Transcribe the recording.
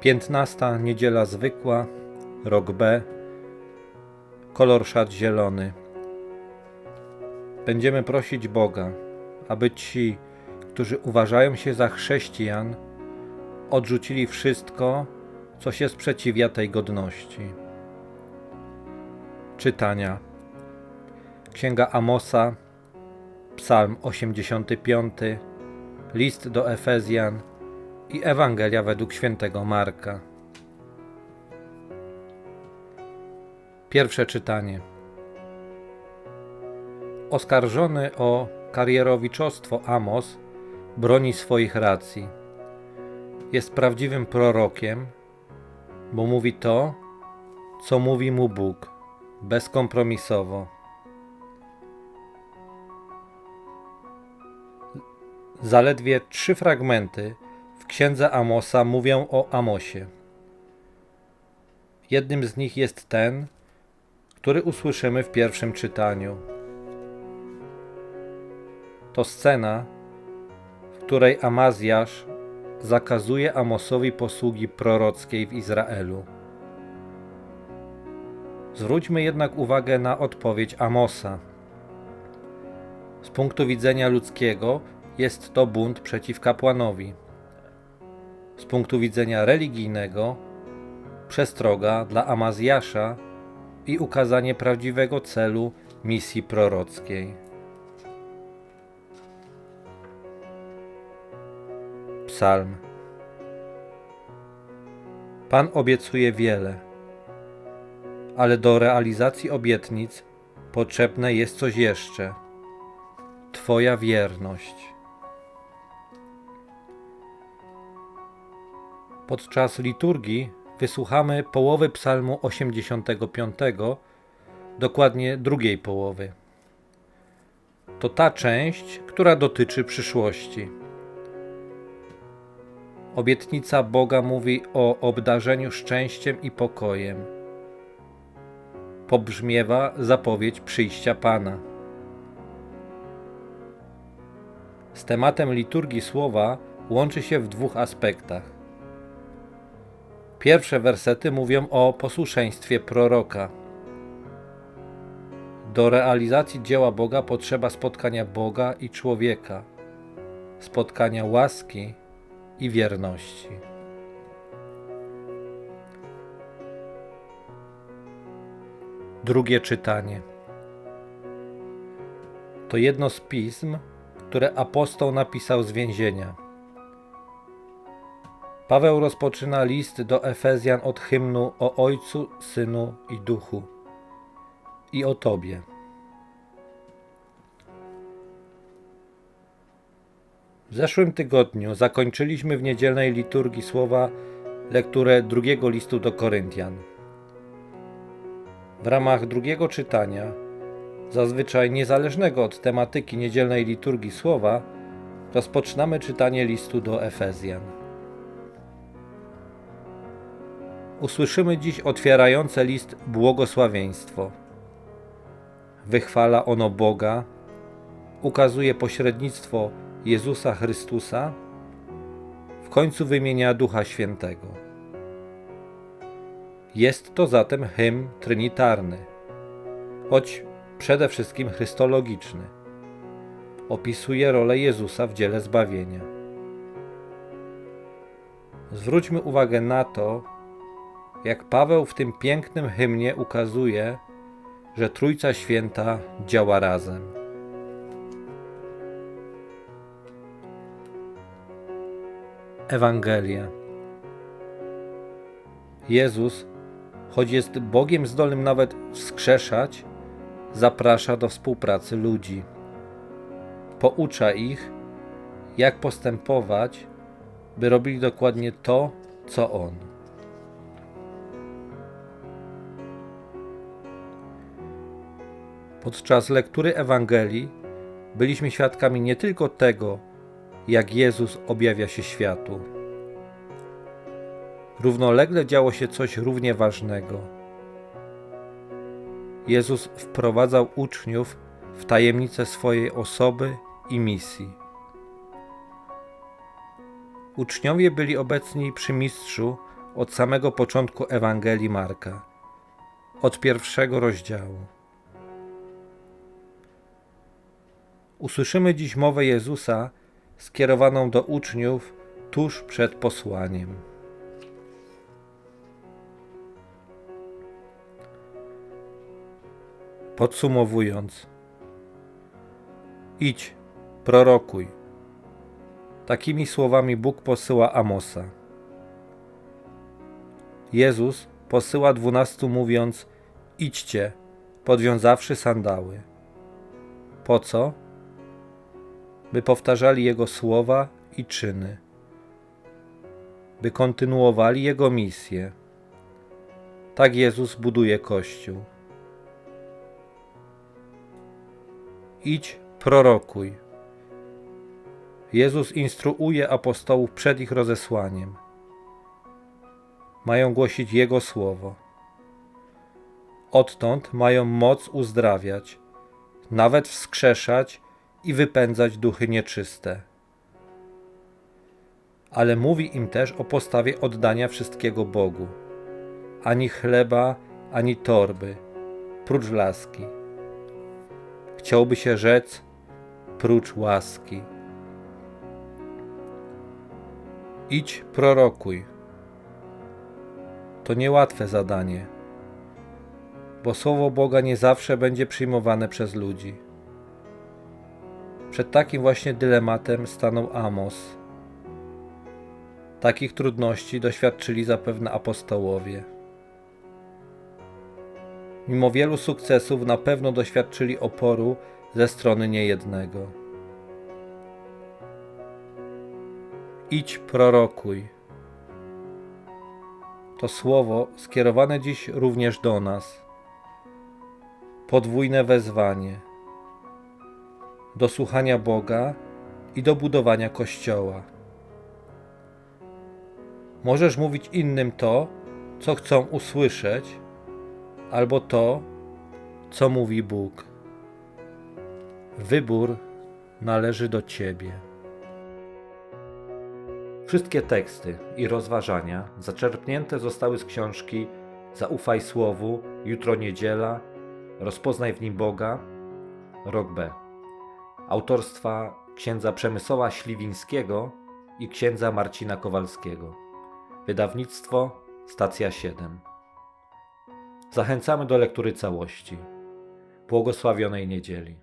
Piętnasta niedziela zwykła, rok B, kolor szat zielony. Będziemy prosić Boga, aby ci, którzy uważają się za chrześcijan, odrzucili wszystko, co się sprzeciwia tej godności. Czytania Księga Amosa, Psalm 85, List do Efezjan i Ewangelia według świętego Marka. Pierwsze czytanie. Oskarżony o karierowiczostwo Amos broni swoich racji. Jest prawdziwym prorokiem, bo mówi to, co mówi mu Bóg, bezkompromisowo. Zaledwie trzy fragmenty księdze Amosa mówią o Amosie. Jednym z nich jest ten, który usłyszymy w pierwszym czytaniu. To scena, w której Amazjasz zakazuje Amosowi posługi prorockiej w Izraelu. Zwróćmy jednak uwagę na odpowiedź Amosa. Z punktu widzenia ludzkiego jest to bunt przeciw kapłanowi. Z punktu widzenia religijnego przestroga dla Amazjasza i ukazanie prawdziwego celu misji prorockiej. Psalm Pan obiecuje wiele, ale do realizacji obietnic potrzebne jest coś jeszcze Twoja wierność. Podczas liturgii wysłuchamy połowy Psalmu 85, dokładnie drugiej połowy. To ta część, która dotyczy przyszłości. Obietnica Boga mówi o obdarzeniu szczęściem i pokojem. Pobrzmiewa zapowiedź przyjścia Pana. Z tematem liturgii słowa łączy się w dwóch aspektach. Pierwsze wersety mówią o posłuszeństwie proroka. Do realizacji dzieła Boga potrzeba spotkania Boga i człowieka, spotkania łaski i wierności. Drugie czytanie. To jedno z pism, które apostoł napisał z więzienia. Paweł rozpoczyna list do Efezjan od hymnu o Ojcu, Synu i Duchu i o Tobie. W zeszłym tygodniu zakończyliśmy w niedzielnej liturgii słowa lekturę drugiego listu do Koryntian. W ramach drugiego czytania, zazwyczaj niezależnego od tematyki niedzielnej liturgii słowa, rozpoczynamy czytanie listu do Efezjan. Usłyszymy dziś otwierające list błogosławieństwo. Wychwala ono Boga, ukazuje pośrednictwo Jezusa Chrystusa, w końcu wymienia Ducha Świętego. Jest to zatem hymn trinitarny, choć przede wszystkim chrystologiczny. Opisuje rolę Jezusa w dziele zbawienia. Zwróćmy uwagę na to, jak Paweł w tym pięknym hymnie ukazuje, że Trójca Święta działa razem. Ewangelia. Jezus, choć jest Bogiem zdolnym nawet wskrzeszać, zaprasza do współpracy ludzi. Poucza ich, jak postępować, by robili dokładnie to, co On. Podczas lektury Ewangelii byliśmy świadkami nie tylko tego, jak Jezus objawia się światu. Równolegle działo się coś równie ważnego. Jezus wprowadzał uczniów w tajemnicę swojej osoby i misji. Uczniowie byli obecni przy mistrzu od samego początku Ewangelii Marka, od pierwszego rozdziału. Usłyszymy dziś mowę Jezusa skierowaną do uczniów tuż przed posłaniem. Podsumowując, idź, prorokuj. Takimi słowami Bóg posyła Amosa. Jezus posyła dwunastu mówiąc: Idźcie, podwiązawszy sandały. Po co? By powtarzali Jego słowa i czyny, by kontynuowali Jego misję. Tak Jezus buduje Kościół. Idź, prorokuj. Jezus instruuje apostołów przed ich rozesłaniem. Mają głosić Jego słowo. Odtąd mają moc uzdrawiać, nawet wskrzeszać i wypędzać duchy nieczyste. Ale mówi im też o postawie oddania wszystkiego Bogu. Ani chleba, ani torby, prócz laski. Chciałby się rzec, prócz łaski. Idź, prorokuj. To niełatwe zadanie, bo słowo Boga nie zawsze będzie przyjmowane przez ludzi. Przed takim właśnie dylematem stanął Amos. Takich trudności doświadczyli zapewne apostołowie. Mimo wielu sukcesów na pewno doświadczyli oporu ze strony niejednego. Idź, prorokuj. To słowo skierowane dziś również do nas. Podwójne wezwanie do słuchania Boga i do budowania Kościoła. Możesz mówić innym to, co chcą usłyszeć, albo to, co mówi Bóg. Wybór należy do Ciebie. Wszystkie teksty i rozważania zaczerpnięte zostały z książki Zaufaj Słowu, Jutro Niedziela, Rozpoznaj w nim Boga, rok B. Autorstwa księdza Przemysława Śliwińskiego i księdza Marcina Kowalskiego. Wydawnictwo Stacja 7. Zachęcamy do lektury całości. Błogosławionej niedzieli.